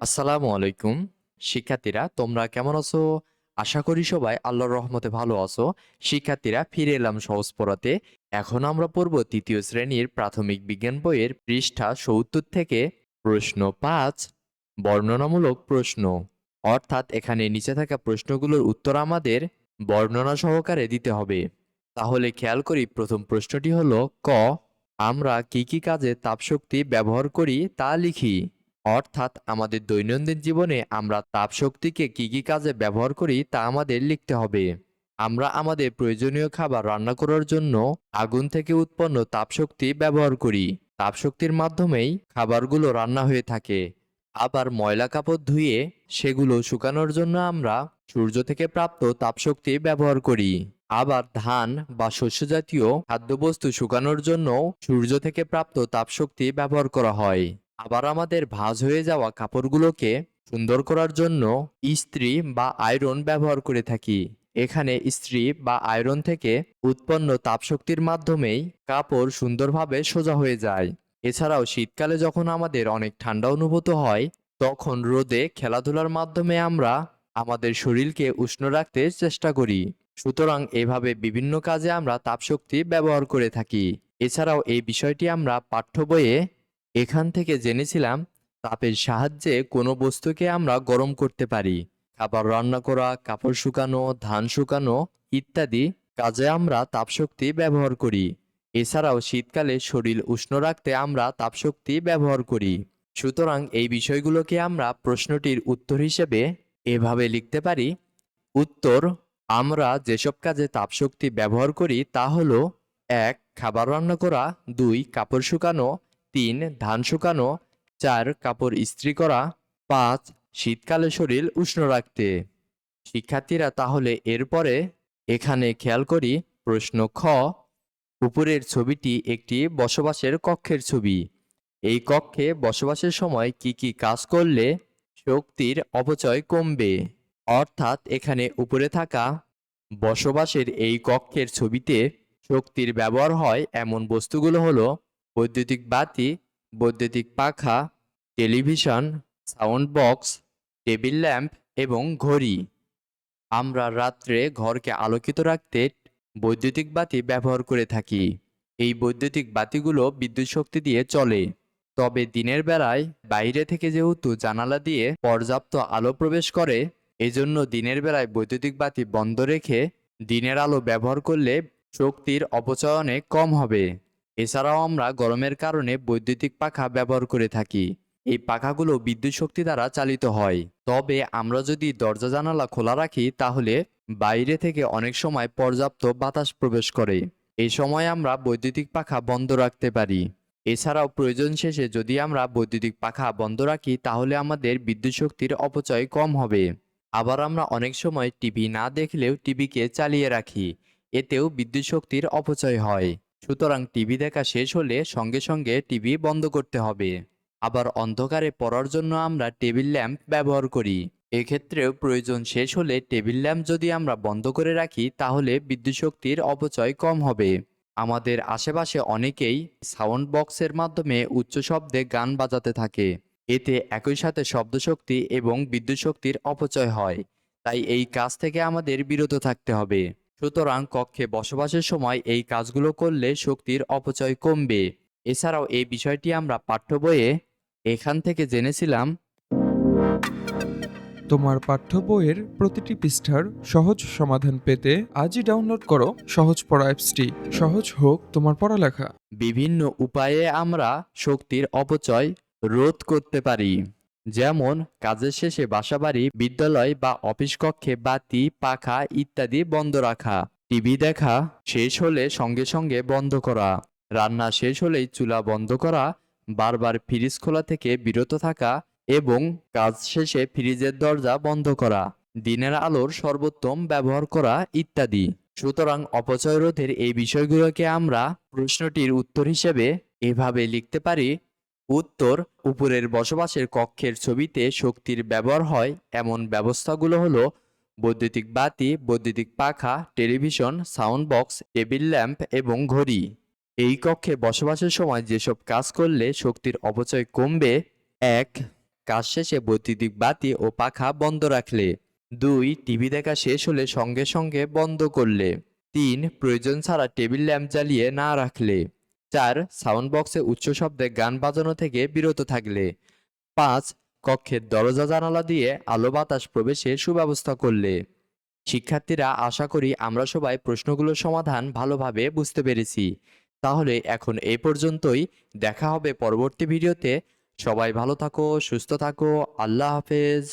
আসসালামু আলাইকুম। শিক্ষার্থীরা, তোমরা কেমন আছো? আশা করি সবাই আল্লাহর রহমতে ভালো আছো। শিক্ষার্থীরা, ফিরে এলাম সহজ পড়াতে। এখন আমরা পড়ব তৃতীয় শ্রেণির প্রাথমিক বিজ্ঞান বইয়ের পৃষ্ঠা সত্তর থেকে প্রশ্ন পাঁচ, বর্ণনামূলক প্রশ্ন। অর্থাৎ এখানে নিচে থাকা প্রশ্নগুলোর উত্তর আমাদের বর্ণনা সহকারে দিতে হবে। তাহলে খেয়াল করি প্রথম প্রশ্নটি হলো ক, আমরা কি কি কাজে তাপশক্তি ব্যবহার করি তা লিখি। অর্থাৎ আমাদের দৈনন্দিন জীবনে আমরা তাপশক্তিকে কি কি কাজে ব্যবহার করি তা আমাদের লিখতে হবে। আমরা আমাদের প্রয়োজনীয় খাবার রান্না করার জন্য আগুন থেকে উৎপন্ন তাপশক্তি ব্যবহার করি। তাপশক্তির মাধ্যমেই খাবারগুলো রান্না হয়ে থাকে। আবার ময়লা কাপড় ধুয়ে সেগুলো শুকানোর জন্য আমরা সূর্য থেকে প্রাপ্ত তাপশক্তি ব্যবহার করি। আবার ধান বা শস্য জাতীয় খাদ্যবস্তু শুকানোর জন্য সূর্য থেকে প্রাপ্ত তাপশক্তি ব্যবহার করা হয়। আবার আমাদের ভাঁজ হয়ে যাওয়া কাপড়গুলোকে সুন্দর করার জন্য ইস্ত্রি বা আয়রন ব্যবহার করে থাকি। এখানে ইস্ত্রি বা আয়রন থেকে উৎপন্ন তাপশক্তির মাধ্যমেই কাপড় সুন্দরভাবে সোজা হয়ে যায়। এছাড়াও শীতকালে যখন আমাদের অনেক ঠান্ডা অনুভূত হয়, তখন রোদে খেলাধুলার মাধ্যমে আমরা আমাদের শরীরকে উষ্ণ রাখতে চেষ্টা করি। সুতরাং এভাবে বিভিন্ন কাজে আমরা তাপশক্তি ব্যবহার করে থাকি। এছাড়াও এই বিষয়টি আমরা পাঠ্য বইয়ে এখান থেকে জেনেছিলাম, তাপের সাহায্যে কোনো বস্তুকে আমরা গরম করতে পারি। খাবার রান্না করা, কাপড় শুকানো, ধান শুকানো ইত্যাদি কাজে আমরা তাপশক্তি ব্যবহার করি। এছাড়াও শীতকালে শরীর উষ্ণ রাখতে আমরা তাপশক্তি ব্যবহার করি। সুতরাং এই বিষয়গুলোকে আমরা প্রশ্নটির উত্তর হিসেবে এভাবে লিখতে পারি। উত্তর, আমরা যেসব কাজে তাপশক্তি ব্যবহার করি তা হলো, এক, খাবার রান্না করা, দুই, কাপড় শুকানো তিন, ধান শুকানো। চার, কাপড় ইস্ত্রি করা। পাঁচ, শীতকালে শরীর উষ্ণ রাখতে। শিক্ষার্থীরা, তাহলে এরপরে এখানে খেয়াল করি, প্রশ্ন খ, উপরের ছবিটি একটি বসবাসের কক্ষের ছবি। এই কক্ষে বসবাসের সময় কি কি কাজ করলে শক্তির অপচয় কমবে? অর্থাৎ এখানে উপরে থাকা বসবাসের এই কক্ষের ছবিতে শক্তির ব্যবহার হয় এমন বস্তুগুলো হলো বৈদ্যুতিক বাতি, বৈদ্যুতিক পাখা, television, sound box, table lamp এবং ঘড়ি। আমরা রাত্রে ঘরকে আলোকিত রাখতে বৈদ্যুতিক বাতি ব্যবহার করে থাকি। এই বৈদ্যুতিক বাতিগুলো বিদ্যুৎ শক্তি দিয়ে চলে। তবে দিনের বেলায় বাইরে থেকে যেহেতু জানালা দিয়ে পর্যাপ্ত আলো প্রবেশ করে, এজন্য দিনের বেলায় বৈদ্যুতিক বাতি বন্ধ রেখে দিনের আলো ব্যবহার করলে শক্তির অপচয় অনেক কম হবে। এছাড়াও আমরা গরমের কারণে বৈদ্যুতিক পাখা ব্যবহার করে থাকি। এই পাখাগুলো বিদ্যুৎ শক্তি দ্বারা চালিত হয়। তবে আমরা যদি দরজা জানালা খোলা রাখি, তাহলে বাইরে থেকে অনেক সময় পর্যাপ্ত বাতাস প্রবেশ করে। এই সময় আমরা বৈদ্যুতিক পাখা বন্ধ রাখতে পারি। এছাড়াও প্রয়োজন শেষে যদি আমরা বৈদ্যুতিক পাখা বন্ধ রাখি, তাহলে আমাদের বিদ্যুৎ শক্তির অপচয় কম হবে। আবার আমরা অনেক সময় টিভি না দেখলেও টিভিকে চালিয়ে রাখি। এতেও বিদ্যুৎ শক্তির অপচয় হয়। সুতরাং টিভি দেখা শেষ হলে সঙ্গে সঙ্গে টিভি বন্ধ করতে হবে। আবার অন্ধকারে পড়ার জন্য আমরা টেবিল ল্যাম্প ব্যবহার করি। এক্ষেত্রেও প্রয়োজন শেষ হলে টেবিল ল্যাম্প যদি আমরা বন্ধ করে রাখি, তাহলে বিদ্যুৎ শক্তির অপচয় কম হবে। আমাদের আশেপাশে অনেকেই সাউন্ড বক্সের মাধ্যমে উচ্চ শব্দে গান বাজাতে থাকে। এতে একই সাথে শব্দশক্তি এবং বিদ্যুৎ শক্তির অপচয় হয়। তাই এই কাজ থেকে আমাদের বিরত থাকতে হবে। সুতরাং কক্ষে বসবাসের সময় এই কাজগুলো করলে শক্তির অপচয় কমবে। এছাড়াও এই বিষয়টি আমরা পাঠ্য বইয়ে এখান থেকে জেনেছিলাম। তোমার পাঠ্য বইয়ের প্রতিটি পৃষ্ঠার সহজ সমাধান পেতে আজই ডাউনলোড করো সহজ পড়া অ্যাপসটি। সহজ হোক তোমার পড়ালেখা। বিভিন্ন উপায়ে আমরা শক্তির অপচয় রোধ করতে পারি। যেমন কাজের শেষে বাসাবাড়ি, বিদ্যালয় বা অফিস কক্ষে বাতি, পাখা ইত্যাদি বন্ধ রাখা। টিভি দেখা শেষ হলে সঙ্গে সঙ্গে বন্ধ করা। রান্না শেষ হলেই চুলা বন্ধ করা, বারবার ফ্রিজ খোলা থেকে বিরত থাকা এবং কাজ শেষে ফ্রিজের দরজা বন্ধ করা, দিনের আলোর সর্বোত্তম ব্যবহার করা ইত্যাদি। সুতরাং অপচয় রোধের এই বিষয়গুলোকে আমরা প্রশ্নটির উত্তর হিসেবে এভাবে লিখতে পারি। উত্তর, উপরের বসবাসের কক্ষের ছবিতে শক্তির ব্যবহার হয়। এমন ব্যবস্থাগুলো হলো বৈদ্যুতিক বাতি, বৈদ্যুতিক পাখা, television, sound box, table lamp এবং ঘড়ি। এই কক্ষে বসবাসের সময় যেসব কাজ করলে শক্তির অপচয় কমবে, এক, কাজ শেষে বৈদ্যুতিক বাতি ও পাখা বন্ধ রাখলে। দুই, টিভি দেখা শেষ হলে সঙ্গে সঙ্গে বন্ধ করলে। তিন, প্রয়োজন ছাড়া টেবিল ল্যাম্প জ্বালিয়ে না রাখলে। চার সাউন্ড বক্সে উচ্চ শব্দে গান বাজানো থেকে বিরত থাকলে। পাঁচ কক্ষের দরজা জানালা দিয়ে আলো বাতাস প্রবেশের সুব্যবস্থা করলে। শিক্ষার্থীরা, আশা করি আমরা সবাই প্রশ্নগুলোর সমাধান ভালোভাবে বুঝতে পেরেছি। তাহলে এখন এই পর্যন্তই, দেখা হবে পরবর্তী ভিডিওতে। সবাই ভালো থাকো, সুস্থ থাকো, আল্লাহ হাফেজ।